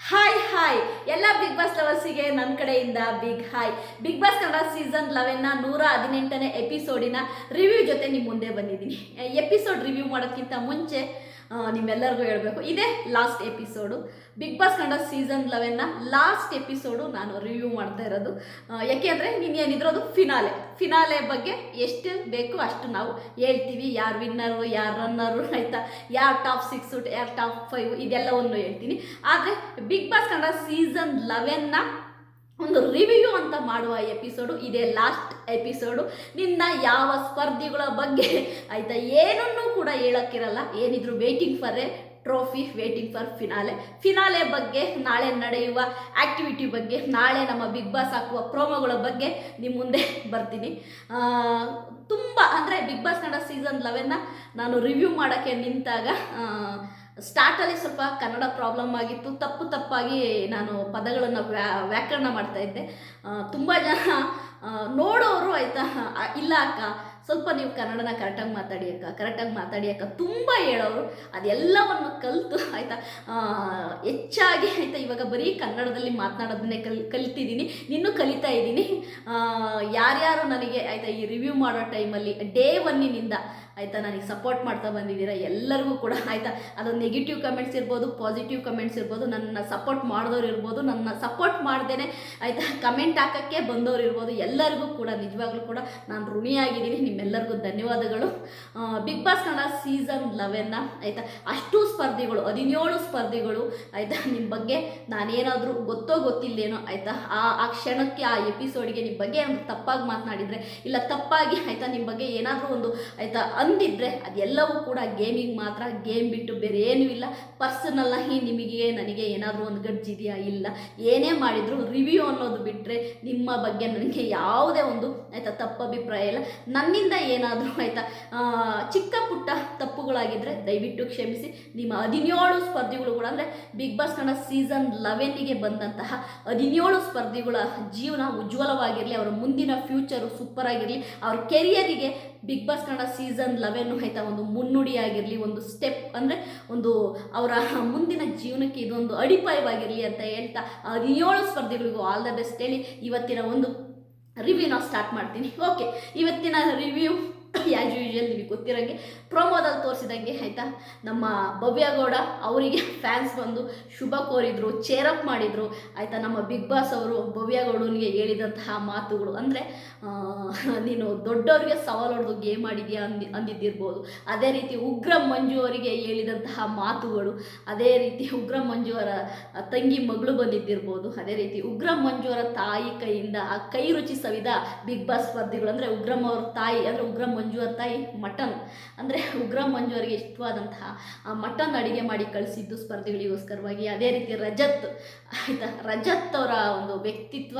Hi hi ಎಲ್ಲ big boss ಲವರ್ಸಿಗೆ ನನ್ನ ಕಡೆಯಿಂದ big hi big boss Kannada season ಲೆವೆನ್ನ ನೂರ ಹದಿನೆಂಟನೇ ಎಪಿಸೋಡಿನ ರಿವ್ಯೂ ಜೊತೆ ನಿಮ್ಮ ಮುಂದೆ ಬಂದಿದ್ದೀನಿ. ಎಪಿಸೋಡ್ ರಿವ್ಯೂ ಮಾಡೋದಕ್ಕಿಂತ ಮುಂಚೆ ನಿಮ್ಮೆಲ್ಲರಿಗೂ ಹೇಳಬೇಕು. ಇದೇ ಲಾಸ್ಟ್ ಎಪಿಸೋಡು ಬಿಗ್ ಬಾಸ್ ಕಂಡ ಸೀಸನ್ ಲೆವೆನ್ನ ಲಾಸ್ಟ್ ಎಪಿಸೋಡು ನಾನು ರಿವ್ಯೂ ಮಾಡ್ತಾ ಇರೋದು. ಯಾಕೆ ಅಂದರೆ ನೀನು ಏನಿದ್ರೋದು ಫಿನಾಲೆ ಫಿನಾಲೆ ಬಗ್ಗೆ ಎಷ್ಟು ಬೇಕು ಅಷ್ಟು ನಾವು ಹೇಳ್ತೀವಿ. ಯಾರು ವಿನ್ನರು ಯಾರು ರನ್ನರು ಆಯಿತಾ, ಯಾರು ಟಾಪ್ ಸಿಕ್ಸು ಯಾರು ಟಾಪ್ ಫೈವ್ ಇದೆಲ್ಲವನ್ನು ಹೇಳ್ತೀನಿ. ಆದರೆ ಬಿಗ್ ಬಾಸ್ ಕಂಡ ಸೀಸನ್ ಲೆವೆನ್ನ ಒಂದು ರಿವ್ಯೂ ಅಂತ ಮಾಡುವ ಎಪಿಸೋಡು ಇದೇ ಲಾಸ್ಟ್ ಎಪಿಸೋಡು ನಿನ್ನ ಯಾವ ಸ್ಪರ್ಧಿಗಳ ಬಗ್ಗೆ ಆಯಿತಾ, ಏನನ್ನೂ ಕೂಡ ಹೇಳೋಕ್ಕಿರಲ್ಲ. ಏನಿದ್ರು waiting for a trophy waiting for finale finale ಬಗ್ಗೆ ನಾಳೆ ನಡೆಯುವ ಆ್ಯಕ್ಟಿವಿಟಿ ಬಗ್ಗೆ, ನಾಳೆ ನಮ್ಮ ಬಿಗ್ ಬಾಸ್ ಹಾಕುವ ಪ್ರೋಮೋಗಳ ಬಗ್ಗೆ ನಿಮ್ಮ ಮುಂದೆ ಬರ್ತೀನಿ. ತುಂಬ, ಅಂದರೆ ಬಿಗ್ ಬಾಸ್ ಕನ್ನಡ ಸೀಸನ್ ಲೆವೆನ್ನ ನಾನು ರಿವ್ಯೂ ಮಾಡೋಕ್ಕೆ ನಿಂತಾಗ ಸ್ಟಾರ್ಟಲ್ಲಿ ಸ್ವಲ್ಪ ಕನ್ನಡ ಪ್ರಾಬ್ಲಮ್ ಆಗಿತ್ತು. ತಪ್ಪು ತಪ್ಪಾಗಿ ನಾನು ಪದಗಳನ್ನು ವ್ಯಾ, ವ್ಯಾಕರಣ ಮಾಡ್ತಾ ಇದ್ದೆ. ತುಂಬ ಜನ ನೋಡೋರು ಆಯಿತಾ? ಇಲ್ಲ ಅಕ್ಕ, ಸ್ವಲ್ಪ ನೀವು ಕನ್ನಡನ ಕರೆಕ್ಟಾಗಿ ಮಾತಾಡಿ ಅಕ್ಕ ಕರೆಕ್ಟಾಗಿ ಮಾತಾಡಿ ಅಕ್ಕ ತುಂಬ ಹೇಳೋರು. ಅದೆಲ್ಲವನ್ನು ಕಲಿತು, ಆಯಿತಾ? ಹೆಚ್ಚಾಗಿ ಆಯಿತಾ, ಇವಾಗ ಬರೀ ಕನ್ನಡದಲ್ಲಿ ಮಾತನಾಡೋದನ್ನೇ ಕಲ್, ಕಲಿತಿದ್ದೀನಿ. ಇನ್ನೂ ಕಲಿತಾ ಇದ್ದೀನಿ. ಯಾರ್ಯಾರು ನನಗೆ, ಆಯಿತಾ, ಈ ರಿವ್ಯೂ ಮಾಡೋ ಟೈಮಲ್ಲಿ ಡೇ ಒನ್ನಿನಿಂದ ಆಯಿತಾ ನನಗೆ ಸಪೋರ್ಟ್ ಮಾಡ್ತಾ ಬಂದಿದ್ದೀರಾ ಎಲ್ಲರಿಗೂ ಕೂಡ, ಆಯಿತಾ? ಅದು ನೆಗೆಟಿವ್ ಕಮೆಂಟ್ಸ್ ಇರ್ಬೋದು ಪಾಸಿಟಿವ್ ಕಮೆಂಟ್ಸ್ ಇರ್ಬೋದು, ನನ್ನ ಸಪೋರ್ಟ್ ಮಾಡಿದವ್ರು ಇರ್ಬೋದು, ನನ್ನ ಸಪೋರ್ಟ್ ಮಾಡ್ದೇ ಆಯಿತಾ? ಕಮೆಂಟ್ ಹಾಕೋಕ್ಕೆ ಬಂದವ್ರು ಇರ್ಬೋದು, ಎಲ್ಲರಿಗೂ ಕೂಡ, ನಿಜವಾಗ್ಲೂ ಕೂಡ ನಾನು ಋಣಿಯಾಗಿದ್ದೀನಿ. ನಿಮ್ಮೆಲ್ಲರಿಗೂ ಧನ್ಯವಾದಗಳು. ಬಿಗ್ ಬಾಸ್ ಕನ್ನಡ ಸೀಸನ್ ಲೆವೆನ್ನ ಆಯಿತಾ? ಅಷ್ಟು ಸ್ಪರ್ಧಿಗಳು, ಹದಿನೇಳು ಸ್ಪರ್ಧಿಗಳು, ಆಯಿತಾ? ನಿಮ್ಮ ಬಗ್ಗೆ ನಾನೇನಾದರೂ ಗೊತ್ತೋ ಗೊತ್ತಿಲ್ಲೇನೋ, ಆಯಿತಾ? ಆ ಆ ಕ್ಷಣಕ್ಕೆ, ಆ ಎಪಿಸೋಡ್ಗೆ ನಿಮ್ಮ ಬಗ್ಗೆ ತಪ್ಪಾಗಿ ಮಾತನಾಡಿದರೆ, ಇಲ್ಲ ತಪ್ಪಾಗಿ, ಆಯಿತಾ? ನಿಮ್ಮ ಬಗ್ಗೆ ಏನಾದರೂ ಒಂದು, ಆಯಿತಾ? ಅಂದಿದ್ರೆ ಅದೆಲ್ಲವೂ ಕೂಡ ಗೇಮಿಂಗ್ ಮಾತ್ರ ಗೇಮ್ ಬಿಟ್ಟು ಬೇರೆ ಏನೂ ಇಲ್ಲ. ಪರ್ಸನಲ್ ಆಗಿ ನಿಮಗೆ, ನನಗೆ ಏನಾದರೂ ಒಂದು ಗಡ್ಜಿದೆಯಾ ಇಲ್ಲ. ಏನೇ ಮಾಡಿದರೂ ರಿವ್ಯೂ ಅನ್ನೋದು ಬಿಟ್ಟರೆ ನಿಮ್ಮ ಬಗ್ಗೆ ನನಗೆ ಯಾವುದೇ ಒಂದು, ಆಯಿತಾ ತಪ್ಪು ಅಭಿಪ್ರಾಯ ಇಲ್ಲ. ನನ್ನಿಂದ ಏನಾದರೂ, ಆಯಿತಾ ಚಿಕ್ಕ ಪುಟ್ಟ ತಪ್ಪುಗಳಾಗಿದ್ದರೆ ದಯವಿಟ್ಟು ಕ್ಷಮಿಸಿ. ನಿಮ್ಮ ಹದಿನೇಳು ಸ್ಪರ್ಧಿಗಳು ಕೂಡ, ಅಂದರೆ ಬಿಗ್ ಬಾಸ್ ಕನ್ನಡ ಸೀಸನ್ ಲೆವೆನ್ನಿಗೆ ಬಂದಂತಹ ಹದಿನೇಳು ಸ್ಪರ್ಧಿಗಳ ಜೀವನ ಉಜ್ವಲವಾಗಿರಲಿ, ಅವರ ಮುಂದಿನ ಫ್ಯೂಚರು ಸೂಪರ್ ಆಗಿರಲಿ, ಅವ್ರ ಕೆರಿಯರಿಗೆ big boss Kannada season eleven ಆಯಿತಾ ಒಂದು ಮುನ್ನುಡಿಯಾಗಿರಲಿ, ಒಂದು ಸ್ಟೆಪ್ ಅಂದರೆ ಒಂದು ಅವರ ಮುಂದಿನ ಜೀವನಕ್ಕೆ ಇದೊಂದು ಅಡಿಪಾಯವಾಗಿರಲಿ ಅಂತ ಹೇಳ್ತಾ ಹದಿನೇಳು ಸ್ಪರ್ಧಿಗಳಿಗೂ ಆಲ್ ದ ಬೆಸ್ಟ್ ಹೇಳಿ ಇವತ್ತಿನ ಒಂದು ರಿವ್ಯೂ ನಾವು ಸ್ಟಾರ್ಟ್ ಮಾಡ್ತೀನಿ. ಓಕೆ ಇವತ್ತಿನ ರಿವ್ಯೂ ಆ್ಯಸ್ ಯೂಶುವಲ್ ನಿಮಗೆ ಗೊತ್ತಿರೋಂಗೆ ಪ್ರೋಮೋದಲ್ಲಿ ತೋರಿಸಿದಂಗೆ ಆಯಿತಾ? ನಮ್ಮ ಭವ್ಯಗೌಡ ಅವರಿಗೆ ಫ್ಯಾನ್ಸ್ ಬಂದು ಶುಭ ಕೋರಿದ್ರು ಚೇರಪ್ ಮಾಡಿದರು. ಆಯಿತಾ, ನಮ್ಮ ಬಿಗ್ ಬಾಸ್ ಅವರು ಭವ್ಯಗೌಡನಿಗೆ ಹೇಳಿದಂತಹ ಮಾತುಗಳು. ಅಂದರೆ ನೀನು ದೊಡ್ಡವರಿಗೆ ಸವಾಲು ಹೊಡೆದು ಗೇಮ್ ಆಡಿದ್ಯಾ ಅಂದಿ, ಅಂದಿದ್ದಿರ್ಬೋದು. ಅದೇ ರೀತಿ ಉಗ್ರ ಮಂಜು ಅವರಿಗೆ ಹೇಳಿದಂತಹ ಮಾತುಗಳು. ಅದೇ ರೀತಿ ಉಗ್ರ ಮಂಜು ಅವರ ತಂಗಿ ಮಗಳು ಬಂದಿದ್ದಿರ್ಬೋದು. ಅದೇ ರೀತಿ ಉಗ್ರ ಮಂಜು ಅವರ ತಾಯಿ ಕೈಯಿಂದ ಆ ಕೈ ರುಚಿ ಸವಿದ ಬಿಗ್ ಬಾಸ್ ಸ್ಪರ್ಧಿಗಳು. ಅಂದರೆ ಉಗ್ರಂ ಅವ್ರ ತಾಯಿ, ಅಂದರೆ ಉಗ್ರ ಮಂಜು ಅವ್ರ ತಾಯಿ ಮಟನ್, ಅಂದರೆ ಉಗ್ರ ಮಂಜು ಅವರಿಗೆ ಇಷ್ಟವಾದಂತಹ ಮಟನ್ ಅಡುಗೆ ಮಾಡಿ ಕಳಿಸಿದ್ದು ಸ್ಪರ್ಧಿಗಳಿಗೋಸ್ಕರವಾಗಿ. ಅದೇ ರೀತಿ ರಜತ್, ಆಯಿತಾ, ರಜತ್ ಅವರ ಒಂದು ವ್ಯಕ್ತಿತ್ವ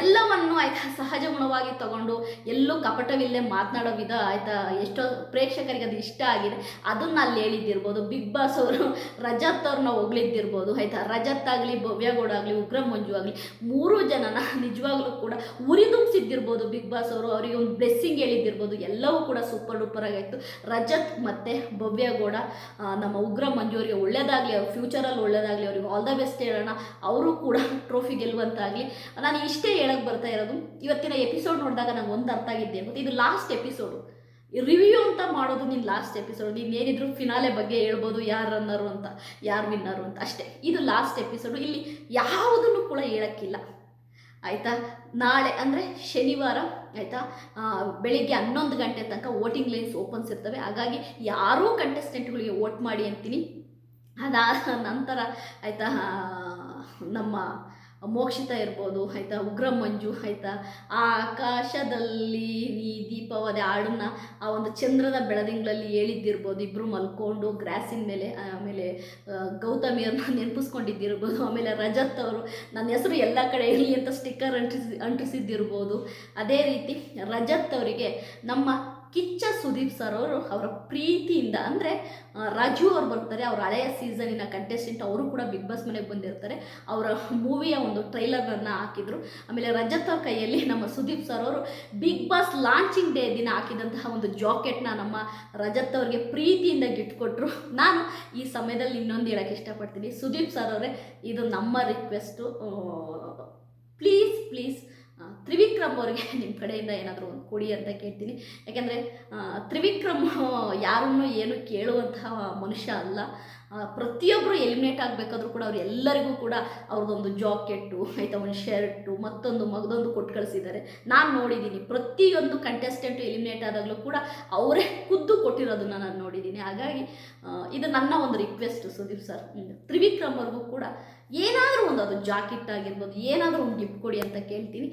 ಎಲ್ಲವನ್ನು ಆಯಿತಾ ಸಹಜ ಗುಣವಾಗಿ ತಗೊಂಡು ಎಲ್ಲೂ ಕಪಟವಿಲ್ಲದೆ ಮಾತನಾಡೋ ವಿಧ ಆಯಿತಾ ಎಷ್ಟೋ ಪ್ರೇಕ್ಷಕರಿಗೆ ಅದು ಇಷ್ಟ ಆಗಿದೆ. ಅದನ್ನು ಅಲ್ಲಿ ಹೇಳಿದ್ದಿರ್ಬೋದು. ಬಿಗ್ ಬಾಸ್ ಅವರು ರಜತ್ ಅವ್ರನ್ನ ಹೊಗಳಿದ್ದಿರ್ಬೋದು. ಆಯಿತಾ, ರಜತ್ ಆಗಲಿ ಭವ್ಯಗೌಡ ಆಗಲಿ, ಉಗ್ರ ಮಂಜು ಆಗಲಿ, ಮೂರು ಜನನ ನಿಜವಾಗ್ಲೂ ಕೂಡ ಉರಿದುಂಬಿಸಿದ್ದಿರ್ಬೋದು ಬಿಗ್ ಬಾಸ್ ಅವರು. ಅವರಿಗೆ ಒಂದು ಬ್ಲೆಸ್ಸಿಂಗ್ ಹೇಳಿದ್ದಿರ್ಬೋದು. ಎಲ್ಲವೂ ಕೂಡ ಸೂಪರ್ ಡೂಪರ್ ಆಗಿತ್ತು. ರಜತ್ ಮತ್ತು ಭವ್ಯಗೌಡ ನಮ್ಮ ಉಗ್ರ ಮಂಜು ಅವರಿಗೆ ಒಳ್ಳೇದಾಗಲಿ, ಅವ್ರ ಫ್ಯೂಚರಲ್ಲಿ ಒಳ್ಳೇದಾಗಲಿ, ಅವ್ರಿಗೆ ಆಲ್ ದ ಬೆಸ್ಟ್ ಹೇಳೋಣ. ಅವರು ಕೂಡ ಟ್ರೋಫಿ ಗೆಲ್ಲುವಂತಾಗಲಿ ನಾನು ಇಷ್ಟೇ ಹೇಳಕ್ಕೆ ಬರ್ತಾ ಇರೋದು, ಇವತ್ತಿನ ಎಪಿಸೋಡ್ ನೋಡಿದಾಗ ನಂಗೆ ಒಂದು ಅರ್ಥ ಆಗಿದ್ದೆ ಮತ್ತು ಇದು ಲಾಸ್ಟ್ ಎಪಿಸೋಡು ರಿವ್ಯೂ ಅಂತ ಮಾಡೋದು ನಿನ್ನ ಲಾಸ್ಟ್ ಎಪಿಸೋಡ್ ನೀನು ಏನಿದ್ರು ಫಿನಾಲೆ ಬಗ್ಗೆ ಹೇಳ್ಬೋದು, ಯಾರು ರನ್ನರು ಅಂತ, ಯಾರು ವಿನ್ನರು ಅಂತ. ಅಷ್ಟೇ. ಇದು ಲಾಸ್ಟ್ ಎಪಿಸೋಡು ಇಲ್ಲಿ ಯಾವುದನ್ನು ಕೂಡ ಹೇಳೋಕ್ಕಿಲ್ಲ. ಆಯಿತಾ? ನಾಳೆ ಅಂದರೆ ಶನಿವಾರ ಆಯಿತಾ? ಬೆಳಿಗ್ಗೆ ಹನ್ನೊಂದು ಗಂಟೆ ತನಕ ವೋಟಿಂಗ್ ಲೈನ್ಸ್ ಓಪನ್ಸ್ ಇರ್ತವೆ. ಹಾಗಾಗಿ ಯಾರೂ ಕಂಟೆಸ್ಟೆಂಟ್ಗಳಿಗೆ ವೋಟ್ ಮಾಡಿ ಅಂತೀನಿ. ಅದಾದ ನಂತರ ಆಯಿತಾ ನಮ್ಮ ಮೋಕ್ಷಿತ ಇರ್ಬೋದು, ಆಯಿತಾ? ಉಗ್ರ ಮಂಜು, ಆಯಿತಾ? ಆ ಆಕಾಶದಲ್ಲಿ ನೀ ದೀಪವಾದ ಹಾಡನ್ನ ಆ ಒಂದು ಚಂದ್ರದ ಬೆಳದಿಂಗಳಲ್ಲಿ ಹೇಳಿದ್ದಿರ್ಬೋದು ಇಬ್ಬರು ಮಲ್ಕೊಂಡು ಗ್ರಾಸಿನ ಮೇಲೆ, ಆಮೇಲೆ ಗೌತಮಿಯನ್ನು ನೆನಪಿಸ್ಕೊಂಡಿದ್ದಿರ್ಬೋದು, ಆಮೇಲೆ ರಜತ್ ಅವರು ನನ್ನ ಹೆಸರು ಎಲ್ಲ ಕಡೆ ಇರಲಿ ಅಂತ ಸ್ಟಿಕ್ಕರ್ ಅಂಟಿಸಿ, ಅಂಟಿಸಿದ್ದಿರ್ಬೋದು. ಅದೇ ರೀತಿ ರಜತ್ ಅವರಿಗೆ ನಮ್ಮ ಕಿಚ್ಚ ಸುದೀಪ್ ಸರ್ ಅವರು, ಅವರ ಪ್ರೀತಿಯಿಂದ, ಅಂದರೆ ರಾಜು ಅವ್ರು ಬರ್ತಾರೆ, ಅವ್ರ ಹಳೆಯ ಸೀಸನಿನ ಕಂಟೆಸ್ಟೆಂಟ್ ಅವರು ಕೂಡ ಬಿಗ್ ಬಾಸ್ ಮನೆಗೆ ಬಂದಿರ್ತಾರೆ. ಅವರ ಮೂವಿಯ ಒಂದು ಟ್ರೈಲರನ್ನು ಹಾಕಿದರು. ಆಮೇಲೆ ರಜತ್ ಅವ್ರ ಕೈಯಲ್ಲಿ ನಮ್ಮ ಸುದೀಪ್ ಸರ್ ಅವರು ಬಿಗ್ ಬಾಸ್ ಲಾಂಚಿಂಗ್ ಡೇ ದಿನ ಹಾಕಿದಂತಹ ಒಂದು ಜಾಕೆಟ್ನ ನಮ್ಮ ರಜತ್ ಅವ್ರಿಗೆ ಪ್ರೀತಿಯಿಂದ ಗಿಫ್ಟ್ ಕೊಟ್ಟರು ನಾನು ಈ ಸಮಯದಲ್ಲಿ ಇನ್ನೊಂದು ಹೇಳೋಕ್ಕೆ ಇಷ್ಟಪಡ್ತೀನಿ. ಸುದೀಪ್ ಸರ್ ಅವರೇ, ಇದು ನಮ್ಮ ರಿಕ್ವೆಸ್ಟು ಪ್ಲೀಸ್ ಪ್ಲೀಸ್ ತ್ರಿವಿಕ್ರಮ್ ಅವ್ರಿಗೆ ನಿಮ್ಮ ಕಡೆಯಿಂದ ಏನಾದರೂ ಒಂದು ಕೊಡಿ ಅಂತ ಕೇಳ್ತೀನಿ. ಯಾಕೆಂದರೆ ತ್ರಿವಿಕ್ರಮ್ ಯಾರನ್ನು ಏನು ಕೇಳುವಂತಹ ಮನುಷ್ಯ ಅಲ್ಲ. ಪ್ರತಿಯೊಬ್ಬರು ಎಲಿಮಿನೇಟ್ ಆಗಬೇಕಾದ್ರೂ ಕೂಡ ಅವ್ರು ಎಲ್ಲರಿಗೂ ಕೂಡ ಅವ್ರದ್ದೊಂದು ಜಾಕೆಟ್ಟು ಆಯಿತಾ, ಒಂದು ಶರ್ಟು ಮತ್ತೊಂದು ಮಗದೊಂದು ಕೊಟ್ಟು ಕಳಿಸಿದ್ದಾರೆ. ನಾನು ನೋಡಿದ್ದೀನಿ ಪ್ರತಿಯೊಂದು ಕಂಟೆಸ್ಟೆಂಟು ಎಲಿಮಿನೇಟ್ ಆದಾಗಲೂ ಕೂಡ ಅವರೇ ಖುದ್ದು ಕೊಟ್ಟಿರೋದನ್ನ ನಾನು ನೋಡಿದ್ದೀನಿ ಹಾಗಾಗಿ ಇದು ನನ್ನ ಒಂದು ರಿಕ್ವೆಸ್ಟ್ ಸುದೀಪ್ ಸರ್. ತ್ರಿವಿಕ್ರಮ್ ಅವ್ರಿಗೂ ಕೂಡ ಏನಾದರೂ ಒಂದು ಅದು ಜಾಕೆಟ್ ಆಗಿರ್ಬೋದು, ಏನಾದರೂ ಒಂದು ಗಿಫ್ಟ್ ಕೊಡಿ ಅಂತ ಕೇಳ್ತೀನಿ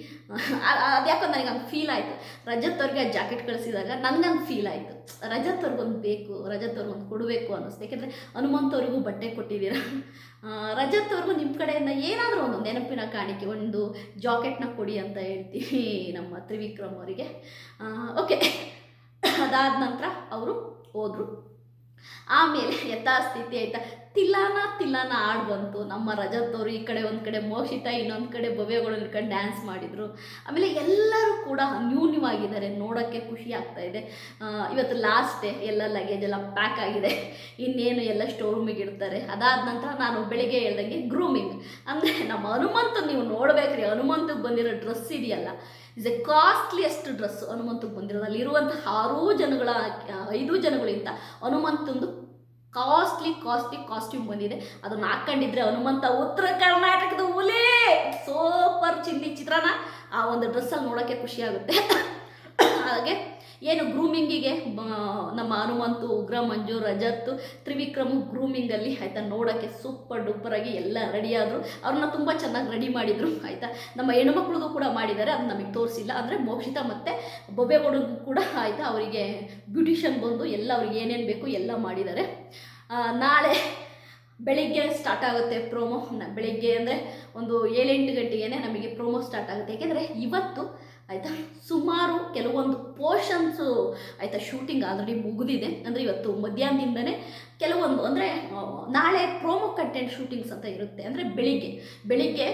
ಅದ್ಯಾಕೋ ನನಗೆ ಹಂಗೆ ಫೀಲ್ ಆಯಿತು. ರಜತ್ ಅವ್ರಿಗೆ ಆ ಜಾಕೆಟ್ ಕಳಿಸಿದಾಗ ನನಗಂಗೆ ಫೀಲ್ ಆಯಿತು. ರಜತ್ ಅವ್ರಿಗೊಂದು ಬೇಕು, ರಜತ್ ಅವ್ರಿಗೊಂದು ಕೊಡಬೇಕು ಅನ್ನಿಸ್ತು ಯಾಕೆಂದರೆ ಹನುಮಂತವ್ರಿಗೂ ಬಟ್ಟೆ ಕೊಟ್ಟಿದ್ದೀರಾ? ರಜತ್ ಅವ್ರಿಗೂ ನಿಮ್ಮ ಕಡೆಯಿಂದ ಏನಾದರೂ ಒಂದು ನೆನಪಿನ ಕಾಣಿಕೆ, ಒಂದು ಜಾಕೆಟ್ನ ಕೊಡಿ ಅಂತ ಹೇಳ್ತೀವಿ ನಮ್ಮ ತ್ರಿವಿಕ್ರಮ್ ಅವರಿಗೆ. ಓಕೆ ಅದಾದ ನಂತರ ಅವರು ಹೋದರು. ಆಮೇಲೆ ಯಥಾಸ್ಥಿತಿ ಆಯ್ತಾ? ತಿಲ್ಲಾನ ತಿಲ್ಲಾನ ಆಡ್ ಬಂತು. ನಮ್ಮ ರಜತ್ ಅವರು ಈ ಕಡೆ ಒಂದು ಕಡೆ ಮೋಕ್ಷಿತ, ಇನ್ನೊಂದು ಕಡೆ ಭವ್ಯಗಳು ನಿಂತ್ಕೊಂಡು ಡ್ಯಾನ್ಸ್ ಮಾಡಿದರು. ಆಮೇಲೆ ಎಲ್ಲರೂ ಕೂಡ ಅನ್ಯೂನ್ಯವಾಗಿದ್ದಾರೆ. ನೋಡೋಕ್ಕೆ ಖುಷಿ ಆಗ್ತಾ ಇದೆ. ಇವತ್ತು ಲಾಸ್ಟ್ ಡೇ ಎಲ್ಲ ಲಗೇಜ್ ಎಲ್ಲ ಪ್ಯಾಕ್ ಆಗಿದೆ. ಇನ್ನೇನು ಎಲ್ಲ ಸ್ಟೋರ್ ರೂಮಿಗೆ ಇಡ್ತಾರೆ. ಅದಾದ ನಂತರ ನಾನು ಬೆಳಿಗ್ಗೆ ಹೇಳ್ದಂಗೆ ಗ್ರೂಮಿಂಗ್ ಅಂದರೆ ನಮ್ಮ ಹನುಮಂತ ನೀವು ನೋಡ್ಬೇಕ್ರಿ. ಹನುಮಂತಕ್ಕೆ ಬಂದಿರೋ ಡ್ರೆಸ್ ಇದೆಯಲ್ಲ ಇಸ್ ಎ ಕಾಸ್ಟ್ಲಿಯೆಸ್ಟ್ ಡ್ರೆಸ್ ಹನುಮಂತಕ್ಕೆ ಬಂದಿರೋದು. ಅಲ್ಲಿರುವಂಥ ಆರೂ ಜನಗಳ, ಐದು ಜನಗಳಿಂದ ಹನುಮಂತಂದು ಕಾಸ್ಟ್ಲಿ ಕಾಸ್ಟ್ಲಿ ಕಾಸ್ಟ್ಯೂಮ್ ಬಂದಿದೆ. ಅದನ್ನ ಹಾಕೊಂಡಿದ್ರೆ ಹನುಮಂತ ಉತ್ತರ ಕರ್ನಾಟಕದ ಹುಲಿ. ಸೂಪರ್ ಚಿನ್ನಿ ಚಿತ್ರನ ಆ ಒಂದು ಡ್ರೆಸ್ಸಲ್ಲಿ ನೋಡೋಕ್ಕೆ ಖುಷಿ ಆಗುತ್ತೆ. ಹಾಗೆ ಏನು ಗ್ರೂಮಿಂಗಿಗೆ ನಮ್ಮ ಹನುಮಂತು, ಉಗ್ರ ಮಂಜು, ರಜತ್, ತ್ರಿವಿಕ್ರಮು ಗ್ರೂಮಿಂಗಲ್ಲಿ ಆಯಿತಾ ನೋಡೋಕ್ಕೆ ಸೂಪರ್ ಡೂಪರಾಗಿ ಎಲ್ಲ ರೆಡಿ ಅವ್ರನ್ನ ತುಂಬ ಚೆನ್ನಾಗಿ ರೆಡಿ ಮಾಡಿದರು, ಆಯಿತಾ. ನಮ್ಮ ಹೆಣ್ಮಕ್ಳದು ಕೂಡ ಮಾಡಿದ್ದಾರೆ, ಅದು ನಮಗೆ ತೋರಿಸಿಲ್ಲ. ಅಂದರೆ ಮೋಕ್ಷಿತ ಮತ್ತು ಬೊಬ್ಬೆಗೌಡಗೂ ಕೂಡ ಆಯಿತಾ ಅವರಿಗೆ ಬ್ಯೂಟಿಷಿಯನ್ ಬಂದು ಎಲ್ಲ ಅವ್ರಿಗೆ ಏನೇನು ಬೇಕು ಎಲ್ಲ ಮಾಡಿದ್ದಾರೆ. ನಾಳೆ ಬೆಳಿಗ್ಗೆ ಸ್ಟಾರ್ಟ್ ಆಗುತ್ತೆ ಪ್ರೋಮೋ ಬೆಳಿಗ್ಗೆ ಅಂದರೆ ಒಂದು ಏಳೆಂಟು ಗಂಟೆಗೆ ನಮಗೆ ಪ್ರೋಮೋ ಸ್ಟಾರ್ಟ್ ಆಗುತ್ತೆ. ಯಾಕೆಂದರೆ ಇವತ್ತು ಆಯಿತಾ? ಸುಮಾರು ಕೆಲವೊಂದು ಪೋರ್ಷನ್ಸು ಆಯಿತಾ ಶೂಟಿಂಗ್ ಆಲ್ರೆಡಿ ಮುಗಿದಿದೆ. ಅಂದರೆ ಇವತ್ತು ಮಧ್ಯಾಹ್ನದಿಂದನೇ ಕೆಲವೊಂದು ಅಂದರೆ ನಾಳೆ ಪ್ರೋಮೋ ಕಂಟೆಂಟ್ ಶೂಟಿಂಗ್ಸ್ ಅಂತ ಇರುತ್ತೆ. ಅಂದರೆ ಬೆಳಿಗ್ಗೆ. ಬೆಳಿಗ್ಗೆ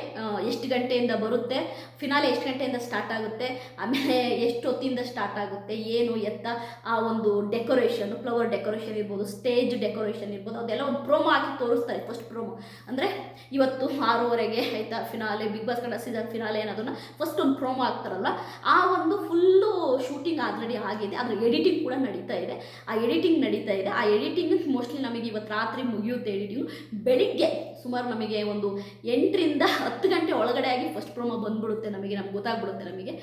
ಎಷ್ಟು ಗಂಟೆಯಿಂದ ಬರುತ್ತೆ ಫಿನಾಲೆ ಎಷ್ಟು ಗಂಟೆಯಿಂದ ಸ್ಟಾರ್ಟ್ ಆಗುತ್ತೆ, ಆಮೇಲೆ ಎಷ್ಟು ಹೊತ್ತಿಂದ ಸ್ಟಾರ್ಟ್ ಆಗುತ್ತೆ, ಏನು ಎತ್ತ, ಆ ಒಂದು ಡೆಕೋರೇಷನ್ ಫ್ಲವರ್ ಡೆಕೋರೇಷನ್ ಇರ್ಬೋದು ಸ್ಟೇಜ್ ಡೆಕೋರೇಷನ್ ಇರ್ಬೋದು, ಅದೆಲ್ಲ ಒಂದು ಪ್ರೋಮೋ ಹಾಕಿ ತೋರಿಸ್ತಾರೆ ಫಸ್ಟ್ ಪ್ರೋಮೋ ಅಂದರೆ ಇವತ್ತು ಆರೂವರೆಗೆ ಆಯಿತಾ finale big boss Kannada season finale ಅನ್ನೋದನ್ನ ಫಸ್ಟ್ ಒಂದು ಪ್ರೋಮೋ ಹಾಕ್ತಾರಲ್ಲ, ಆ ಒಂದು ಫುಲ್ಲು ಶೂಟಿಂಗ್ ಆಲ್ರೆಡಿ ಆಗಿದೆ. ಅದ್ರ ಎಡಿಟಿಂಗ್ ಕೂಡ ನಡೀತಾ ಇದೆ. ಆ ಎಡಿಟಿಂಗ್ ನಡೀತಾ ಇದೆ. ಆ ಎಡಿಟಿಂಗ್ ಮೋಸ್ಟ್ಲಿ ನಮಗೆ ಇವತ್ತು ರಾತ್ರಿ ಮುಗಿಯುತ್ತೆ ಎಡಿಟಿಂಗ್ ಬೆಳಿಗ್ಗೆ ಸುಮಾರು ನಮಗೆ ಒಂದು ಎಂಟರಿಂದ ಹತ್ತು ಗಂಟೆ ಒಳಗಡೆ ಆಗಿ ಫಸ್ಟ್ ಪ್ರೋಮೋ ಬಂದ್ಬಿಡುತ್ತೆ ನಮಗೆ, ನಮ್ಗೆ ಗೊತ್ತಾಗ್ಬಿಡುತ್ತೆ ನಮಗೆ.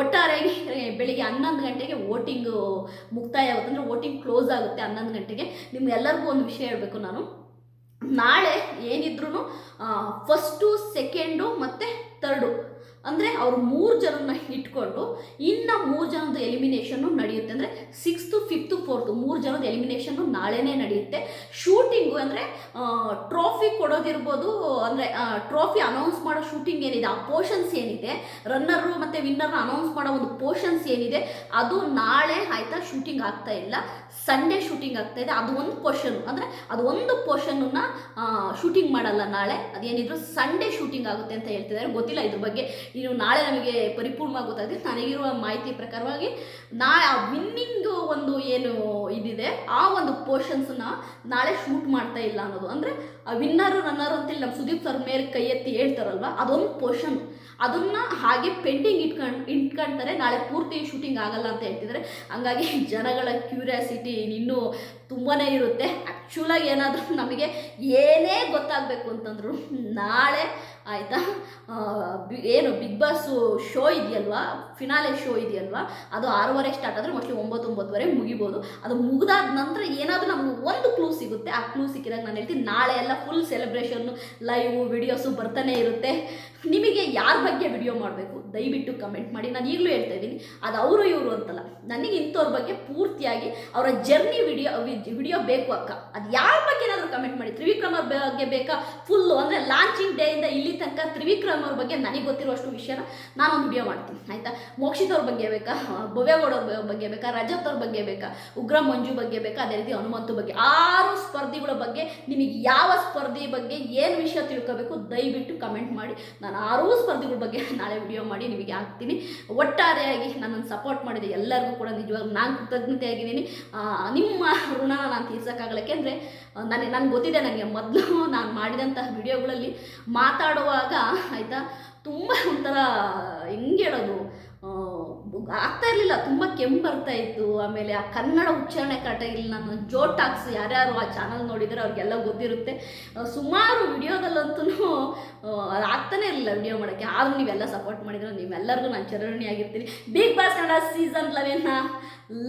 ಒಟ್ಟಾರೆಯಾಗಿ ಬೆಳಿಗ್ಗೆ ಹನ್ನೊಂದು ಗಂಟೆಗೆ ವೋಟಿಂಗು ಮುಕ್ತಾಯ ಆಗುತ್ತೆ. ಅಂದರೆ ವೋಟಿಂಗ್ ಕ್ಲೋಸ್ ಆಗುತ್ತೆ ಹನ್ನೊಂದು ಗಂಟೆಗೆ. ನಿಮ್ಗೆಲ್ಲರಿಗೂ ಒಂದು ವಿಷಯ ಹೇಳಬೇಕು ನಾನು. ನಾಳೆ ಏನಿದ್ರು ಫಸ್ಟು ಸೆಕೆಂಡು ಮತ್ತು ತರ್ಡು ಅಂದರೆ ಅವರು ಮೂರು ಜನನ ಇಟ್ಕೊಂಡು ಇನ್ನು ಮೂರು ಜನದ ಎಲಿಮಿನೇಷನ್ನು ನಡೆಯುತ್ತೆ. ಅಂದರೆ ಸಿಕ್ಸ್ತು ಫಿಫ್ತು ಫೋರ್ತು ಮೂರು ಜನದ ಎಲಿಮಿನೇಷನ್ನು ನಾಳೆನೇ ನಡೆಯುತ್ತೆ. ಶೂಟಿಂಗು ಅಂದರೆ ಟ್ರೋಫಿ ಕೊಡೋದಿರ್ಬೋದು, ಅಂದರೆ ಟ್ರೋಫಿ ಅನೌನ್ಸ್ ಮಾಡೋ ಶೂಟಿಂಗ್ ಏನಿದೆ, ಆ ಪೋರ್ಷನ್ಸ್ ಏನಿದೆ ರನ್ನರು ಮತ್ತು ವಿನ್ನರ್ನ ಅನೌನ್ಸ್ ಮಾಡೋ ಒಂದು ಪೋರ್ಷನ್ಸ್ ಏನಿದೆ, ಅದು ನಾಳೆ ಆಯಿತಾ ಶೂಟಿಂಗ್ ಆಗ್ತಾ ಇಲ್ಲ. ಸಂಡೇ ಶೂಟಿಂಗ್ ಆಗ್ತಾ ಇದೆ. ಅದು ಒಂದು ಪೋರ್ಷನ್ ಅಂದರೆ ಅದು ಒಂದು ಪೋರ್ಷನ್ನ ಶೂಟಿಂಗ್ ಮಾಡಲ್ಲ ನಾಳೆ. ಅದೇನಿದ್ರು ಸಂಡೇ ಶೂಟಿಂಗ್ ಆಗುತ್ತೆ ಅಂತ ಹೇಳ್ತಿದ್ದಾರೆ. ಗೊತ್ತಿಲ್ಲ ಇದ್ರ ಬಗ್ಗೆ. ಇನ್ನು ನಾಳೆ ನಮಗೆ ಪರಿಪೂರ್ಣವಾಗಿ ಗೊತ್ತಾಗುತ್ತೆ. ನನಗಿರುವ ಮಾಹಿತಿ ಪ್ರಕಾರವಾಗಿ ನಾಳೆ ವಿನ್ನಿಂಗ್ ಒಂದು ಏನು ಇದಿದೆ, ಆ ಒಂದು ಪೋರ್ಷನ್ಸ್ನ ನಾಳೆ ಶೂಟ್ ಮಾಡ್ತಾ ಇಲ್ಲ ಅನ್ನೋದು. ಅಂದರೆ ಆ ವಿನ್ನರು ರನ್ನರು ಅಂತೇಳಿ ನಮ್ಮ ಸುದೀಪ್ ಸರ್ ಮೇಲೆ ಕೈ ಎತ್ತಿ ಹೇಳ್ತಾರಲ್ವ, ಅದೊಂದು ಪೋರ್ಷನ್ ಅದನ್ನ ಹಾಗೆ ಪೆಂಡಿಂಗ್ ಇಟ್ಕೊಂಡು ಇಟ್ಕೊಳ್ತಾರೆ ನಾಳೆ ಪೂರ್ತಿ ಶೂಟಿಂಗ್ ಆಗಲ್ಲ ಅಂತ ಹೇಳ್ತಿದ್ದಾರೆ ಹಂಗಾಗಿ ಜನಗಳ ಕ್ಯೂರಿಯಾಸಿಟಿ ಇನ್ನೂ ತುಂಬಾ ಇರುತ್ತೆ. ಆ್ಯಕ್ಚುಲಾಗಿ ಏನಾದರೂ ನಮಗೆ ಏನೇ ಗೊತ್ತಾಗಬೇಕು ಅಂತಂದ್ರು ನಾಳೆ ಆಯಿತಾ? ಏನು, ಬಿಗ್ ಬಾಸ್ ಶೋ ಇದೆಯಲ್ವಾ? ಫಿನಾಲೆ ಶೋ ಇದೆಯಲ್ವಾ? ಅದು ಆರೂವರೆ ಸ್ಟಾರ್ಟ್ ಆದರೆ ಮೋಸ್ಟ್ಲಿ ಒಂಬತ್ತು ಒಂಬತ್ತುವರೆ ಮುಗಿಬೋದು. ಅದು ಮುಗಿದಾದ ನಂತರ ಏನಾದರೂ ನಮಗೆ ಒಂದು ಕ್ಲೂ ಸಿಗುತ್ತೆ. ಆ ಕ್ಲೂ ಸಿಕ್ಕಿದಾಗ ನಾನು ಹೇಳ್ತೀನಿ, ನಾಳೆ ಎಲ್ಲ ಫುಲ್ ಸೆಲೆಬ್ರೇಷನ್ನು ಲೈವು ವಿಡಿಯೋಸು ಬರ್ತಾನೆ ಇರುತ್ತೆ. ನಿಮಗೆ ಯಾರ ಬಗ್ಗೆ ವಿಡಿಯೋ ಮಾಡಬೇಕು? ದಯವಿಟ್ಟು ಕಮೆಂಟ್ ಮಾಡಿ. ನಾನು ಈಗಲೂ ಹೇಳ್ತಾ ಇದ್ದೀನಿ, ಅದು ಅವರು ಇವರು ಅಂತಲ್ಲ. ನನಗೆ ಇಂಥವ್ರ ಬಗ್ಗೆ ಪೂರ್ತಿಯಾಗಿ ಅವರ ಜರ್ನಿ ವಿಡಿಯೋ ವಿಡಿಯೋ ಬೇಕು ಅಕ್ಕ. ಅದು ಯಾರ ಬಗ್ಗೆ ಏನಾದರೂ ಕಮೆಂಟ್ ಮಾಡಿ. ತ್ರಿವಿಕ್ರಮ ಬಗ್ಗೆ ಬೇಕಾ? ಫುಲ್ಲು ಅಂದರೆ ಲಾಂಚಿಂಗ್ ಡೇಯಿಂದ ಇಲ್ಲಿ ತನಕ ತ್ರಿವಿಕ್ರಮ್ ಅವ್ರ ಬಗ್ಗೆ ನನಗೆ ಗೊತ್ತಿರುವಷ್ಟು ವಿಷಯನ ನಾನೊಂದು ವಿಡಿಯೋ ಮಾಡ್ತೀನಿ, ಆಯಿತಾ? ಮೋಕ್ಷಿತ್ ಅವ್ರ ಬಗ್ಗೆ ಬೇಕಾ? ಭವ್ಯಗೌಡ ಬಗ್ಗೆ ಬೇಕಾ? ರಜತ್ ಅವ್ರ ಬಗ್ಗೆ ಬೇಕಾ? ಉಗ್ರ ಮಂಜು ಬಗ್ಗೆ ಬೇಕಾ? ಅದೇ ರೀತಿ ಹನುಮಂತು ಬಗ್ಗೆ. ಆರು ಸ್ಪರ್ಧಿಗಳ ಬಗ್ಗೆ ನಿಮಗೆ ಯಾವ ಸ್ಪರ್ಧಿ ಬಗ್ಗೆ ಏನು ವಿಷಯ ತಿಳ್ಕೋಬೇಕು ದಯವಿಟ್ಟು ಕಮೆಂಟ್ ಮಾಡಿ. ನಾನು ಆರೂ ಸ್ಪರ್ಧಿಗಳ ಬಗ್ಗೆ ನಾಳೆ ವಿಡಿಯೋ ಮಾಡಿ ನಿಮಗೆ ಹಾಕ್ತೀನಿ. ಒಟ್ಟಾರೆಯಾಗಿ ನನ್ನನ್ನು ಸಪೋರ್ಟ್ ಮಾಡಿದ ಎಲ್ಲರಿಗೂ ಕೂಡ ನಿಜವಾಗ್ಲೂ ನಾನು ಕೃತಜ್ಞತೆಯಾಗಿದ್ದೀನಿ. ಆಗಿದ್ದೀನಿ ನಿಮ್ಮ ಋಣನ ನಾನು ತೀರ್ಸೋಕ್ಕಾಗಲ್ಲ. ಯಾಕೆಂದರೆ ನನಗೆ ನನಗೆ ಗೊತ್ತಿದೆ ನನಗೆ ಮೊದಲು ನಾನು ಮಾಡಿದಂತಹ ವಿಡಿಯೋಗಳಲ್ಲಿ ಮಾತಾಡುವಾಗ ಆಯಿತಾ? ತುಂಬ ಒಂಥರ ಹೆಂಗೆ ಹೇಳೋದು? ಆಗ್ತಾ ಇರಲಿಲ್ಲ. ತುಂಬ ಕೆಂಪು ಬರ್ತಾ ಇತ್ತು. ಆಮೇಲೆ ಆ ಕನ್ನಡ ಉಚ್ಚಾರಣೆ ಕರೆಕ್ಟ್ ಇಲ್ಲ ನಾನು ಜೋಟಾಕ್ಸ್ ಯಾರ್ಯಾರು ಆ ಚಾನಲ್ ನೋಡಿದರೆ ಅವ್ರಿಗೆಲ್ಲ ಗೊತ್ತಿರುತ್ತೆ. ಸುಮಾರು ವಿಡಿಯೋದಲ್ಲಂತೂ ಆಗ್ತಾನೆ ಇರಲಿಲ್ಲ ವಿಡಿಯೋ ಮಾಡೋಕ್ಕೆ. ಆದರೂ ನೀವೆಲ್ಲ ಸಪೋರ್ಟ್ ಮಾಡಿದ್ರೆ ನೀವೆಲ್ಲರಿಗೂ ನಾನು ಚರಣಿಯಾಗಿರ್ತೀನಿ ಬಿಗ್ ಬಾಸ್ ಕನ್ನಡ ಸೀಸನ್ ಲೆವೆನ್ನ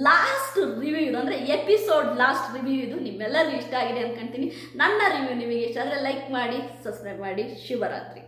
ಲಾಸ್ಟ್ ರಿವ್ಯೂ ಇದು. ಅಂದರೆ ಎಪಿಸೋಡ್ ಲಾಸ್ಟ್ ರಿವ್ಯೂ ಇದು. ನಿಮ್ಮೆಲ್ಲರಿಗೂ ಇಷ್ಟ ಆಗಿದೆ ಅಂದ್ಕೊಂತೀನಿ ನನ್ನ ರಿವ್ಯೂ ನಿಮಗೆ ಇಷ್ಟ ಆದರೆ ಲೈಕ್ ಮಾಡಿ ಸಬ್ಸ್ಕ್ರೈಬ್ ಮಾಡಿ. ಶಿವರಾತ್ರಿ